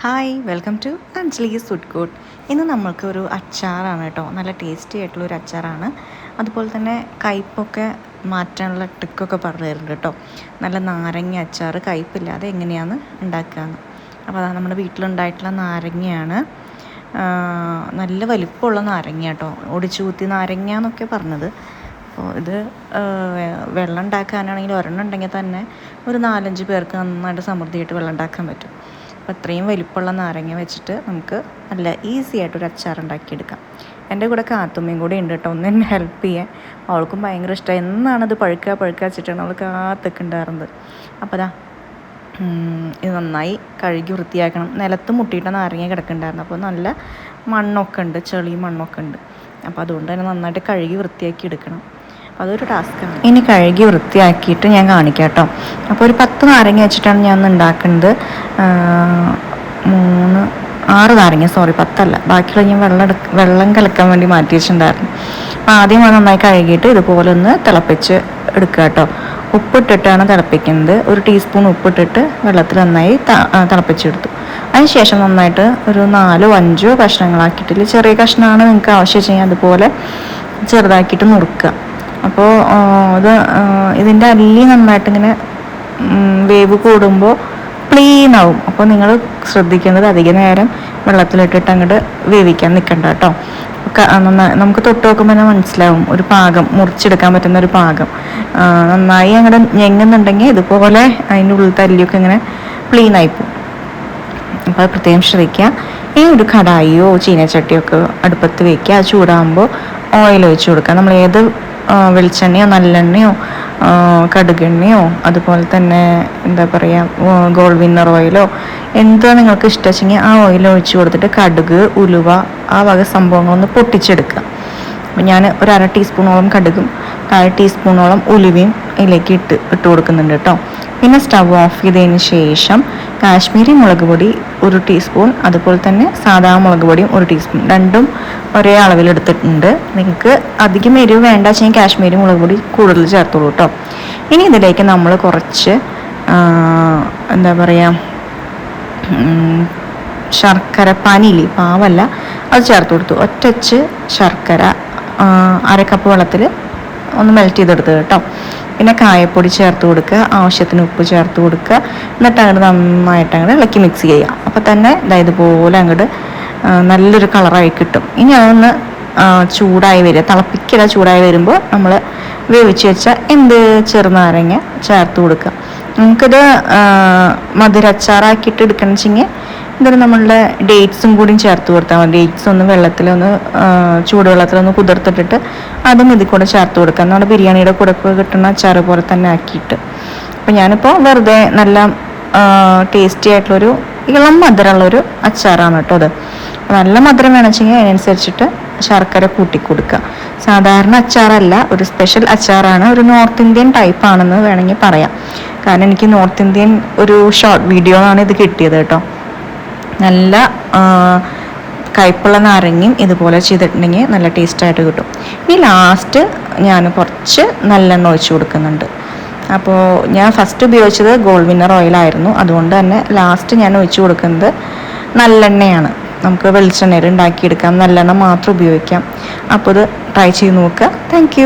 Hi welcome to Anjali's food court ഇന്ന് നമ്മൾക്ക് ഒരു അച്ചാറാണ് കേട്ടോ. നല്ല ടേസ്റ്റി ആയിട്ടുള്ള ഒരു അച്ചാറാണ്. അതുപോലെ തന്നെ കയ്പൊക്കെ മാറ്റാനുള്ള ട്രിക്കൊക്കെ പറഞ്ഞു തരുന്നുണ്ട് കേട്ടോ. നല്ല നാരങ്ങ അച്ചാർ കയ്പില്ലാതെ എങ്ങനെയാണ് ഉണ്ടാക്കുകയെന്ന് അപ്പോൾ അതാണ് നമ്മുടെ വീട്ടിലുണ്ടായിട്ടുള്ള നാരങ്ങയാണ്. നല്ല വലിപ്പമുള്ള നാരങ്ങ കേട്ടോ. ഒടിച്ചു കുത്തി നാരങ്ങ എന്നൊക്കെ പറഞ്ഞത്. അപ്പോൾ ഇത് വെള്ളം ഉണ്ടാക്കാനാണെങ്കിൽ ഒരെണ്ണം ഉണ്ടെങ്കിൽ തന്നെ ഒരു നാലഞ്ച് പേർക്ക് നന്നായിട്ട് സമൃദ്ധിയായിട്ട് വെള്ളം ഉണ്ടാക്കാൻ പറ്റും. അപ്പോൾ അത്രയും വലിപ്പമുള്ള നാരങ്ങ വെച്ചിട്ട് നമുക്ക് നല്ല ഈസി ആയിട്ട് ഒരു അച്ചാർ ഉണ്ടാക്കിയെടുക്കാം എന്റെ കൂടെ കാത്തുമ്മയും കൂടെ ഉണ്ട് കേട്ടോ ഒന്ന് എന്നെ ഹെൽപ്പ് ചെയ്യാൻ അവൾക്കും ഭയങ്കര ഇഷ്ടമായി എന്നാണത് പഴുക്കുക പഴുക്കുക വെച്ചിട്ടാണ് അവൾ കാത്തൊക്കെ അപ്പോൾ അതാ ഇത് നന്നായി കഴുകി വൃത്തിയാക്കണം. നിലത്ത് മുട്ടിയിട്ട നാരങ്ങ കിടക്കുന്നുണ്ടായിരുന്നു അപ്പോൾ നല്ല മണ്ണൊക്കെ ഉണ്ട് ചെളി മണ്ണൊക്കെ ഉണ്ട്. അപ്പോൾ അതുകൊണ്ട് തന്നെ നന്നായിട്ട് കഴുകി വൃത്തിയാക്കി എടുക്കണം. അതൊരു ടാസ്ക്കാണ് ഇനി കഴുകി വൃത്തിയാക്കിയിട്ട് ഞാൻ കാണിക്കാം കേട്ടോ അപ്പോൾ ഒരു പത്ത് നാരങ്ങ വെച്ചിട്ടാണ് ഞാൻ ഉണ്ടാക്കുന്നത്. മൂന്ന് ആറ് നാരങ്ങ സോറി പത്തല്ല. ബാക്കിയുള്ള ഞാൻ വെള്ളം എടുക്ക വെള്ളം കലക്കാൻ വേണ്ടി മാറ്റി വെച്ചിട്ടുണ്ടായിരുന്നു. അപ്പോൾ ആദ്യം നന്നായി കഴുകിയിട്ട് ഇതുപോലെ ഒന്ന് തിളപ്പിച്ച് എടുക്കുക കേട്ടോ. ഉപ്പിട്ടിട്ടാണ് തിളപ്പിക്കുന്നത്. ഒരു ടീസ്പൂൺ ഉപ്പിട്ടിട്ട് വെള്ളത്തിൽ നന്നായി തിളപ്പിച്ചെടുത്തു. അതിനുശേഷം നന്നായിട്ട് ഒരു നാലോ അഞ്ചോ കഷ്ണങ്ങളാക്കിയിട്ടില്ല. ചെറിയ കഷ്ണമാണ് നിങ്ങൾക്ക് ആവശ്യം ചെയ്യാൻ അതുപോലെ ചെറുതാക്കിയിട്ട് നുറുക്കുക. അപ്പോൾ ഇത് ഇതിന്റെ അല്ലി നന്നായിട്ട് ഇങ്ങനെ വേവ് കൂടുമ്പോൾ ക്ലീൻ ആവും അപ്പോൾ നിങ്ങൾ ശ്രദ്ധിക്കേണ്ടത് അധിക നേരം വെള്ളത്തിലിട്ടിട്ട് അങ്ങോട്ട് വേവിക്കാൻ നിൽക്കണ്ട കേട്ടോ. നമുക്ക് തൊട്ട് നോക്കുമ്പോൾ തന്നെ മനസ്സിലാവും. ഒരു പാകം മുറിച്ചെടുക്കാൻ പറ്റുന്ന ഒരു പാകം. നന്നായി അങ്ങോട്ട് ഞെങ്ങുന്നുണ്ടെങ്കിൽ ഇതുപോലെ അതിന്റെ ഉള്ളിൽ തല്ലിയൊക്കെ ഇങ്ങനെ ക്ലീൻ ആയിപ്പോവും അപ്പോൾ അത് പ്രത്യേകം ശ്രദ്ധിക്കുക. ഈ ഒരു കടായിയോ ചീനച്ചട്ടിയോ ഒക്കെ അടുപ്പത്ത് വയ്ക്കുക ചൂടാകുമ്പോൾ ഓയിൽ ഒഴിച്ച് കൊടുക്കുക. നമ്മൾ ഏത് വെളിച്ചെണ്ണയോ നല്ലെണ്ണയോ കടുകെണ്ണയോ അതുപോലെ തന്നെ എന്താ പറയുക ഗോൾഡ് വിന്നർ ഓയിലോ എന്തോ നിങ്ങൾക്ക് ഇഷ്ടമെങ്കിൽ ആ ഓയിൽ ഒഴിച്ച് കൊടുത്തിട്ട് കടുക് ഉലുവ ആ വക സംഭവങ്ങളൊന്ന് പൊട്ടിച്ചെടുക്കുക. അപ്പം ഞാൻ ഒരു അര ടീസ്പൂണോളം കടുകും കാൽ ടീസ്പൂണോളം ഉലുവയും ഇതിലേക്ക് ഇട്ട് ഇട്ട് കൊടുക്കുന്നുണ്ട് കേട്ടോ. പിന്നെ സ്റ്റവ് ഓഫ് ചെയ്തതിന് ശേഷം കാശ്മീരി മുളക് പൊടി ഒരു ടീസ്പൂൺ അതുപോലെ തന്നെ സാധാ മുളക് പൊടിയും ഒരു ടീസ്പൂൺ. രണ്ടും ഒരേ അളവിൽ എടുത്തിട്ടുണ്ട്. നിങ്ങൾക്ക് അധികം എരിവ് വേണ്ട വെച്ചാൽ കാശ്മീരി മുളക് പൊടി കൂടുതൽ ചേർത്തോളൂ കേട്ടോ ഇനി ഇതിലേക്ക് നമ്മൾ കുറച്ച് എന്താ പറയുക ശർക്കര പനിയില്ലേ പാവല്ല അത് ചേർത്ത് കൊടുത്തു. ഒറ്റച്ച് ശർക്കര അര കപ്പ് വെള്ളത്തിൽ ഒന്ന് മെൽറ്റ് ചെയ്തെടുത്തു കേട്ടോ പിന്നെ കായപ്പൊടി ചേർത്ത് കൊടുക്കുക ആവശ്യത്തിന് ഉപ്പ് ചേർത്ത് കൊടുക്കുക. എന്നിട്ട് അങ്ങോട്ട് നന്നായിട്ട് അങ്ങോട്ട് ഇളക്കി മിക്സ് ചെയ്യുക. അപ്പോൾ തന്നെ ഇതുപോലെ അങ്ങോട്ട് നല്ലൊരു കളറായി കിട്ടും. ഇനി അതൊന്ന് ചൂടായി വരിക. തിളപ്പിക്കല ചൂടായി വരുമ്പോൾ നമ്മൾ വേവിച്ച് വെച്ച എന്ത് ചെറുനാരങ്ങ ചേർത്ത് കൊടുക്കുക. നമുക്കിത് മധുരച്ചാറാക്കിയിട്ട് എടുക്കണമെന്ന് വെച്ചെങ്കിൽ എന്നിട്ട് നമ്മളുടെ ഡേറ്റ്സും കൂടി ചേർത്ത് കൊടുത്താൽ മതി. ഡേറ്റ്സ് ഒന്ന് വെള്ളത്തിലൊന്ന് ചൂടുവെള്ളത്തിലൊന്ന് കുതിർത്തിട്ടിട്ട് അതും ഇതിൽ കൂടെ ചേർത്ത് കൊടുക്കാം നമ്മുടെ ബിരിയാണിയുടെ കൂടെ കിട്ടുന്ന അച്ചാറ് പോലെ തന്നെ ആക്കിയിട്ട്. അപ്പം ഞാനിപ്പോൾ വെറുതെ നല്ല ടേസ്റ്റി ആയിട്ടുള്ളൊരു ഇളം മധുരമുള്ളൊരു അച്ചാറാണ് കേട്ടോ അത്. നല്ല മധുരം വേണമെങ്കിൽ അതിനനുസരിച്ചിട്ട് ശർക്കര കൂട്ടി കൊടുക്കുക. സാധാരണ അച്ചാറല്ല ഒരു സ്പെഷ്യൽ അച്ചാറാണ്. ഒരു നോർത്ത് ഇന്ത്യൻ ടൈപ്പ് ആണെന്ന് വേണമെങ്കിൽ പറയാം. കാരണം എനിക്ക് നോർത്ത് ഇന്ത്യൻ ഒരു ഷോർട്ട് വീഡിയോ ആണ് ഇത് കിട്ടിയത് കേട്ടോ. നല്ല കയ്പുള്ള നാരങ്ങയും ഇതുപോലെ ചെയ്തിട്ടുണ്ടെങ്കിൽ നല്ല ടേസ്റ്റായിട്ട് കിട്ടും. ഇനി ലാസ്റ്റ് ഞാൻ കുറച്ച് നല്ലെണ്ണ ഒഴിച്ചു കൊടുക്കുന്നുണ്ട്. അപ്പോൾ ഞാൻ ഫസ്റ്റ് ഉപയോഗിച്ചത് ഗോൾഡ് വിന്നർ ഓയിലായിരുന്നു അതുകൊണ്ട് തന്നെ ലാസ്റ്റ് ഞാൻ ഒഴിച്ചു കൊടുക്കുന്നത് നല്ലെണ്ണയാണ്. നമുക്ക് വെളിച്ചെണ്ണയിൽ ഉണ്ടാക്കിയെടുക്കാം. നല്ലെണ്ണ മാത്രം ഉപയോഗിക്കാം. അപ്പോൾ ഇത് ട്രൈ ചെയ്ത് നോക്കുക. താങ്ക്